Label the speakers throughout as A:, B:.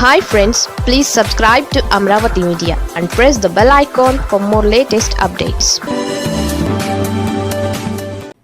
A: Hi friends please subscribe to Amaravati media and press the bell icon for more latest updates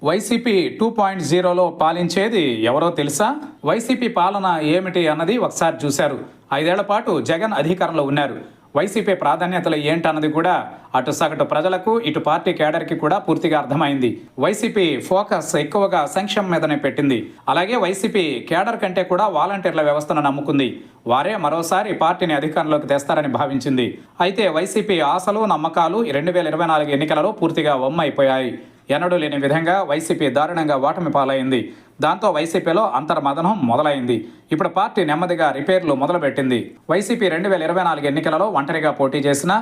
B: YCP two point జీరోలో పాలించేది ఎవరో తెలుసా? YCP పాలన ఏమిటి అన్నది ఒకసారి చూశారు. ఐదేళ్ళ పాటు జగన్ అధికారంలో ఉన్నారు. వైసీపీ ప్రాధాన్యతలు ఏంటన్నది కూడా అటు సగటు ప్రజలకు ఇటు పార్టీ కేడర్కి కూడా పూర్తిగా అర్థమైంది. వైసీపీ ఫోకస్ ఎక్కువగా సంక్షేమం మీదనే పెట్టింది. అలాగే వైసీపీ కేడర్ కంటే కూడా వాలంటీర్ల వ్యవస్థను నమ్ముకుంది. వారే మరోసారి పార్టీని అధికారంలోకి తెస్తారని భావించింది. అయితే వైసీపీ ఆశలు నమ్మకాలు రెండు వేల ఇరవై నాలుగు ఎన్నికలలో పూర్తిగా వమ్మైపోయాయి. ఎన్నడూ లేని విధంగా వైసీపీ దారుణంగా ఓటమి పాలైంది. దాంతో వైసీపీలో అంతర్మదనం మొదలైంది. ఇప్పుడు పార్టీ నెమ్మదిగా రిపేర్లు మొదలుపెట్టింది. వైసీపీ రెండు వేల ఇరవై నాలుగు ఎన్నికలలో ఒంటరిగా పోటీ చేసిన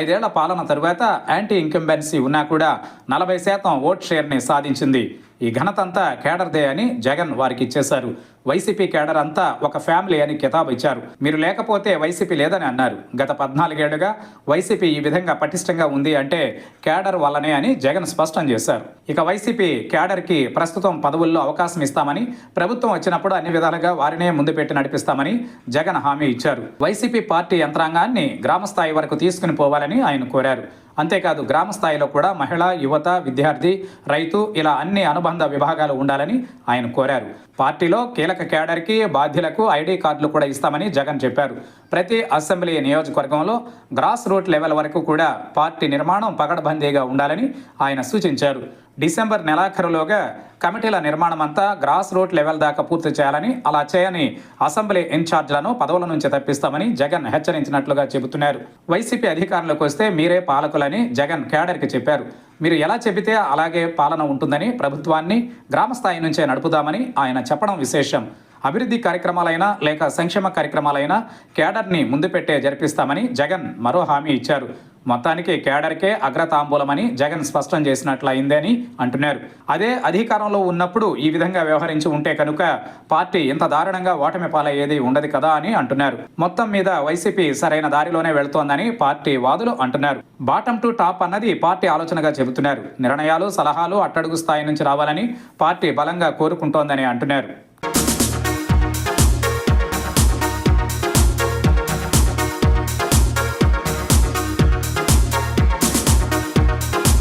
B: ఐదేళ్ళ పాలన తరువాత యాంటీ ఇంకంబెన్సీ ఉన్నా కూడా నలభై శాతం ఓట్ షేర్ని సాధించింది. ఈ ఘనతంతా కేడర్దే అని జగన్ వారికి ఇచ్చేశారు వైసీపీ కేడర్ అంతా ఒక ఫ్యామిలీ అని కితాబు ఇచ్చారు. మీరు లేకపోతే వైసీపీ లేదని అన్నారు. గత పద్నాలుగేళ్ళుగా వైసీపీ ఈ విధంగా పటిష్టంగా ఉంది అంటే కేడర్ వల్లనే అని జగన్ స్పష్టం చేశారు. ఇక వైసీపీ కేడర్కి ప్రస్తుతం పదవుల్లో అవకాశం ఇస్తామని ప్రభుత్వం వచ్చినప్పుడు అన్ని విధాలుగా వారినే ముందు పెట్టి నడిపిస్తామని జగన్ హామీ ఇచ్చారు. వైసీపీ పార్టీ యంత్రాంగాన్ని గ్రామస్థాయి వరకు తీసుకుని పోవాలని ఆయన కోరారు. అంతేకాదు గ్రామ స్థాయిలో కూడా మహిళ యువత విద్యార్థి రైతు ఇలా అన్ని అనుబంధ విభాగాలు ఉండాలని ఆయన కోరారు. పార్టీలో కీలక కేడర్కి బాధ్యులకు ఐడి కార్డులు కూడా ఇస్తామని జగన్ చెప్పారు. ప్రతి అసెంబ్లీ నియోజకవర్గంలో గ్రాస్ రూట్ లెవెల్ వరకు కూడా పార్టీ నిర్మాణం పగడబందీగా ఉండాలని ఆయన సూచించారు. డిసెంబర్ నెలాఖరులోగా కమిటీల నిర్మాణం అంతా గ్రాస్ రూట్ లెవెల్ దాకా పూర్తి చేయాలని అలా చేయని అసెంబ్లీ ఇన్ఛార్జ్లను పదవుల నుంచి తప్పిస్తామని జగన్ హెచ్చరించినట్లుగా చెబుతున్నారు. వైసీపీ అధికారంలోకి వస్తే మీరే పాలకులు పాలకులని జగన్ కేడర్కి చెప్పారు. మీరు ఎలా చెబితే అలాగే పాలన ఉంటుందని ప్రభుత్వాన్ని గ్రామస్థాయి నుంచే నడుపుదామని ఆయన చెప్పడం విశేషం. అభివృద్ధి కార్యక్రమాలైనా లేక సంక్షేమ కార్యక్రమాలైనా కేడర్ని ముందు పెట్టే జరిపిస్తామని జగన్ మరో హామీ ఇచ్చారు. మొత్తానికి కేడర్కే అగ్రతాంబూలమని జగన్ స్పష్టం చేసినట్లయిందని అంటున్నారు. అదే అధికారంలో ఉన్నప్పుడు ఈ విధంగా వ్యవహరించి ఉంటే కనుక పార్టీ ఇంత దారుణంగా ఓటమి పాలయ్యేది ఉండదు కదా అని అంటున్నారు. మొత్తం మీద వైసీపీ సరైన దారిలోనే వెళుతోందని పార్టీ వాదులు అంటున్నారు. బాటం టు టాప్ అన్నది పార్టీ ఆలోచనగా చెబుతున్నారు. నిర్ణయాలు సలహాలు అట్టడుగు స్థాయి నుంచి రావాలని పార్టీ బలంగా కోరుకుంటోందని అంటున్నారు.